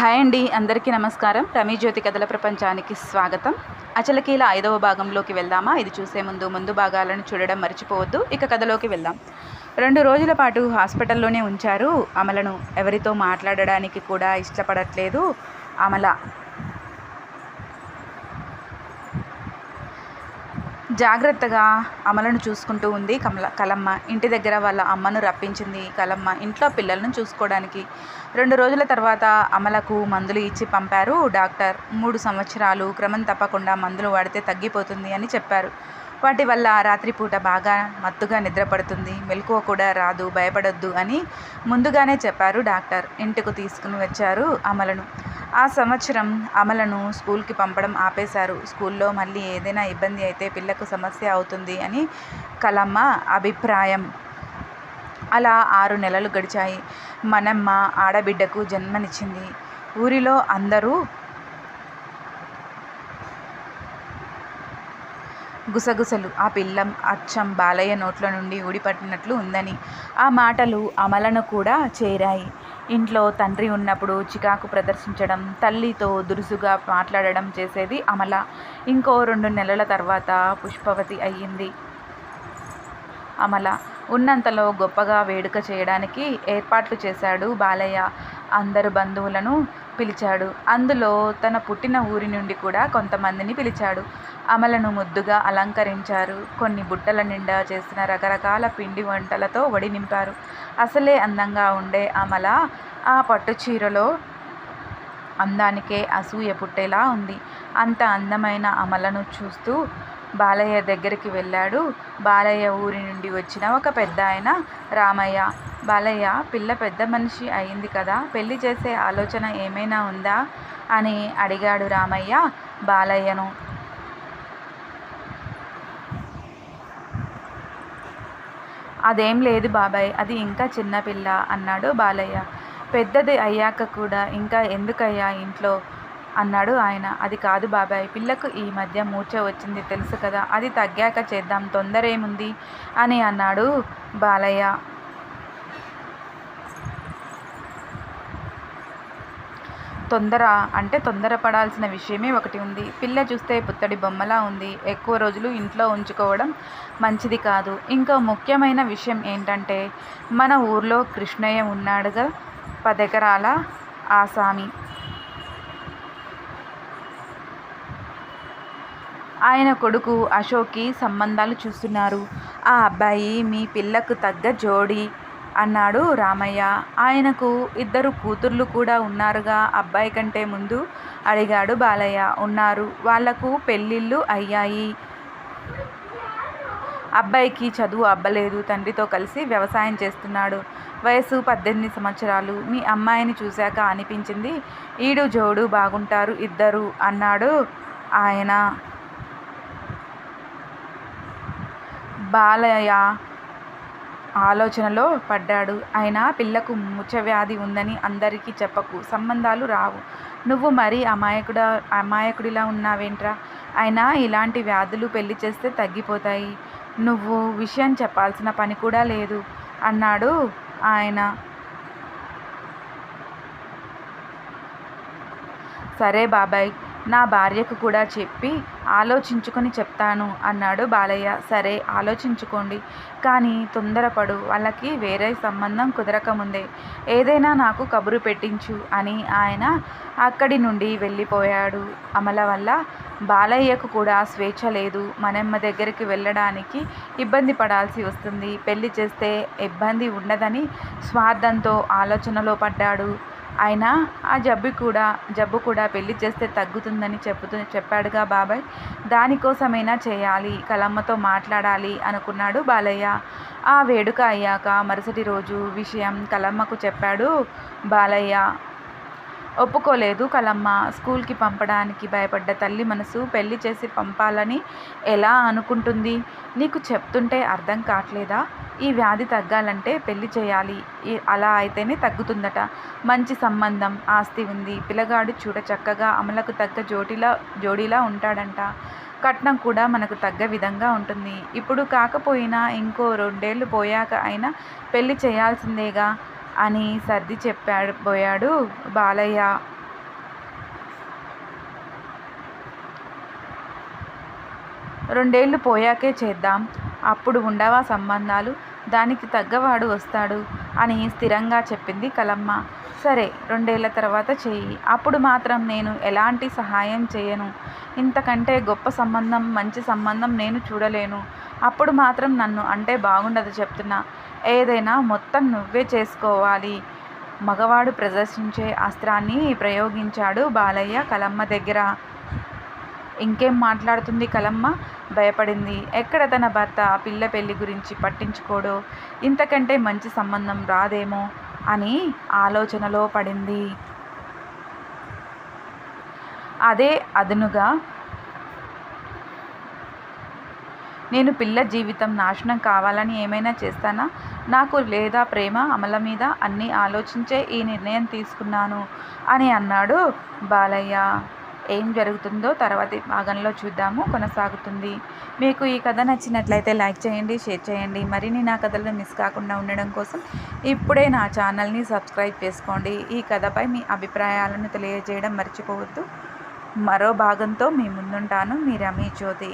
Hi అండి అందరికీ నమస్కారం. రమీ జ్యోతి కథల ప్రపంచానికి స్వాగతం. అచలకీల ఐదవ భాగంలోకి వెళ్దామా? ఇది చూసే ముందు ముందు భాగాలను చూడడం మర్చిపోవద్దు. ఇక కథలోకి వెళ్దాం. రెండు రోజుల పాటు హాస్పిటల్లోనే ఉంచారు. అమలను ఎవరితో మాట్లాడడానికి కూడా ఇష్టపడట్లేదు. అమల జాగ్రత్తగా అమలను చూసుకుంటూ ఉంది కమల కలమ్మ. ఇంటి దగ్గర వాళ్ళ అమ్మను రప్పించింది కలమ్మ. ఇంట్లో పిల్లలను చూసుకోవడానికి. రెండు రోజుల తర్వాత అమలకు మందులు ఇచ్చి పంపారు డాక్టర్. మూడు సంవత్సరాలు క్రమం తప్పకుండా మందులు వాడితే తగ్గిపోతుంది అని చెప్పారు. వాటి వల్ల రాత్రిపూట బాగా మత్తుగా నిద్రపడుతుంది. మెలకువ కూడా రాదు భయపడొద్దు అని ముందుగానే చెప్పారు డాక్టర్. ఇంటికి తీసుకుని వచ్చారు అమలను. ఆ సంవత్సరం అమలను స్కూల్కి పంపడం ఆపేశారు. స్కూల్లో మళ్ళీ ఏదైనా ఇబ్బంది అయితే పిల్లకు సమస్య అవుతుంది అని కలమ్మ అభిప్రాయం. అలా ఆరు నెలలు గడిచాయి. మనమ్మ ఆడబిడ్డకు జన్మనిచ్చింది. ఊరిలో అందరూ గుసగుసలు. ఆ పిల్లం అచ్చం బాలయ్య నోట్ల నుండి ఊడిపట్టినట్లు ఉందని. ఆ మాటలు అమలను కూడా చేరాయి. ఇంట్లో తండ్రి ఉన్నప్పుడు చికాకు ప్రదర్శించడం తల్లితో దురుసుగా మాట్లాడడం చేసేది అమల. ఇంకో రెండు నెలల తర్వాత పుష్పవతి అయ్యింది. అమల ఉన్నంతలో గొప్పగా వేడుక చేయడానికి ఏర్పాట్లు చేశాడు బాలయ్య. అందరు బంధువులను పిలిచాడు. అందులో తన పుట్టిన ఊరి నుండి కూడా కొంతమందిని పిలిచాడు. అమలను ముద్దుగా అలంకరించారు. కొన్ని బుట్టల నిండా చేసిన రకరకాల పిండి వంటలతో వడి నింపారు. అసలే అందంగా ఉండే అమల ఆ పట్టు చీరలో అందానికే అసూయ పుట్టేలా ఉంది. అంత అందమైన అమలను చూస్తూ బాలయ్య దగ్గరికి వెళ్ళాడు. బాలయ్య ఊరి నుండి వచ్చిన ఒక పెద్ద ఆయన రామయ్య బాలయ్య పిల్ల పెద్ద మనిషి అయింది కదా పెళ్ళి చేసే ఆలోచన ఏమైనా ఉందా? అని అడిగాడు రామయ్య. బాలయ్యను అదేం లేదు బాబాయ్ అది ఇంకా చిన్నపిల్ల అన్నాడు బాలయ్య. పెద్దది అయ్యాక కూడా ఇంకా ఎందుకయ్యా ఇంట్లో? అన్నాడు ఆయన. అది కాదు బాబాయ్ పిల్లకు ఈ మధ్య మూర్ఛ వచ్చింది తెలుసు కదా అది తగ్గాక చేద్దాం తొందర ఏముంది అని అన్నాడు బాలయ్య. తొందర అంటే తొందరపడాల్సిన విషయమే ఒకటి ఉంది. పిల్ల చూస్తే పుత్తడి బొమ్మలా ఉంది. ఎక్కువ రోజులు ఇంట్లో ఉంచుకోవడం మంచిది కాదు. ఇంకా ముఖ్యమైన విషయం ఏంటంటే మన ఊర్లో కృష్ణయ్య ఉన్నాడుగా పదెకరాల ఆసామి ఆయన కొడుకు అశోక్కి సంబంధాలు చూస్తున్నారు. ఆ అబ్బాయి మీ పిల్లకు తగ్గ జోడి అన్నాడు రామయ్య. ఆయనకు ఇద్దరు కూతుర్లు కూడా ఉన్నారుగా. అబ్బాయి కంటే ముందు అడిగాడు బాలయ్య. ఉన్నారు. వాళ్ళకు పెళ్ళిళ్ళు అయ్యాయి. అబ్బాయికి చదువు అబ్బలేదు. తండ్రితో కలిసి వ్యవసాయం చేస్తున్నాడు. వయసు పద్దెనిమిది సంవత్సరాలు. మీ అమ్మాయిని చూశాక అనిపించింది ఈడు జోడు బాగుంటారు ఇద్దరు అన్నాడు ఆయన. బాలయ్య ఆలోచనలో పడ్డాడు. అయినా పిల్లకు ముచ్చవ్యాధి ఉందని అందరికీ చెప్పకు. సంబంధాలు రావు. నువ్వు మరీ అమాయకుడ అమాయకుడిలా ఉన్నావేంట్రా? అయినా ఇలాంటి వ్యాధులు పెళ్ళి చేస్తే తగ్గిపోతాయి. నువ్వు విషయం చెప్పాల్సిన పని కూడా లేదు అన్నాడు ఆయన. సరే బాబాయ్. నా భార్యకు కూడా చెప్పి ఆలోచించుకొని చెప్తాను అన్నాడు బాలయ్య. సరే ఆలోచించుకోండి. కానీ తొందరపడు. వాళ్ళకి వేరే సంబంధం కుదరకముందే. ఏదైనా నాకు కబురు పెట్టించు అని ఆయన అక్కడి నుండి వెళ్ళిపోయాడు. అమల వల్ల బాలయ్యకు కూడా స్వేచ్ఛ లేదు. మనమ్మ దగ్గరికి వెళ్ళడానికి ఇబ్బంది పడాల్సి వస్తుంది. పెళ్ళి చేస్తే ఇబ్బంది ఉండదని స్వార్థంతో ఆలోచనలో పడ్డాడు. అయినా ఆ జబ్బు కూడా జబ్బు కూడా పెళ్ళి చేస్తే తగ్గుతుందని చెప్పుతూ చెప్పాడుగా బాబాయ్. దానికోసమైనా చేయాలి కలమ్మతో మాట్లాడాలి అనుకున్నాడు బాలయ్య. ఆ వేడుక అయ్యాక మరుసటి రోజు విషయం కలమ్మకు చెప్పాడు బాలయ్య. ఒప్పుకోలేదు కలమ్మ. స్కూల్కి పంపడానికి భయపడ్డ తల్లి మనసు పెళ్ళి చేసి పంపాలని ఎలా అనుకుంటుంది? నీకు చెప్తుంటే అర్థం కావట్లేదా? ఈ వ్యాధి తగ్గాలంటే పెళ్ళి చేయాలి. అలా అయితేనే తగ్గుతుందట. మంచి సంబంధం ఆస్తి ఉంది. పిల్లగాడు చూడ చక్కగా అమలకు తగ్గ జోటిలా జోడీలా ఉంటాడంట. కట్నం కూడా మనకు తగ్గ విధంగా ఉంటుంది. ఇప్పుడు కాకపోయినా ఇంకో రెండేళ్ళు పోయాక అయినా పెళ్ళి చేయాల్సిందేగా అని సర్ది చెప్పాడు పోయాడు బాలయ్య. రెండేళ్ళు పోయాకే చేద్దాం. అప్పుడు ఉండవా సంబంధాలు? దానికి తగ్గవాడు వస్తాడు అని స్థిరంగా చెప్పింది కలమ్మ. సరే రెండేళ్ళ తర్వాత చెయ్యి. అప్పుడు మాత్రం నేను ఎలాంటి సహాయం చేయను ఇంతకంటే గొప్ప సంబంధం మంచి సంబంధం నేను చూడలేను. అప్పుడు మాత్రం నన్ను అంటే బాగుండదు చెప్తున్నా. ఏదైనా మొత్తం నువ్వే చేసుకోవాలి. మగవాడు ప్రదర్శించే అస్త్రాన్ని ప్రయోగించాడు బాలయ్య కలమ్మ దగ్గర. ఇంకేం మాట్లాడుతుంది కలమ్మ? భయపడింది. ఎక్కడ తన భర్త? పిల్ల పెళ్ళి గురించి పట్టించుకోడో. ఇంతకంటే మంచి సంబంధం రాదేమో అని ఆలోచనలో పడింది. అదే అదునుగా నేను పిల్ల జీవితం నాశనం కావాలని ఏమైనా చేస్తానా? నాకు లేదా ప్రేమ అమల మీద అన్నీ ఆలోచించే ఈ నిర్ణయం తీసుకున్నాను అని అన్నాడు బాలయ్య. ఏం జరుగుతుందో తర్వాతి భాగంలో చూద్దాము కొనసాగుతుంది. మీకు ఈ కథ నచ్చినట్లయితే లైక్ చేయండి షేర్ చేయండి. మరిన్ని నా కథలు మిస్ కాకుండా ఉండడం కోసం ఇప్పుడే నా ఛానల్ని సబ్స్క్రైబ్ చేసుకోండి. ఈ కథపై మీ అభిప్రాయాలను తెలియజేయడం మర్చిపోవద్దు. మరో భాగంతో మీ ముందుంటాను. మీ రమీ జ్యోతి.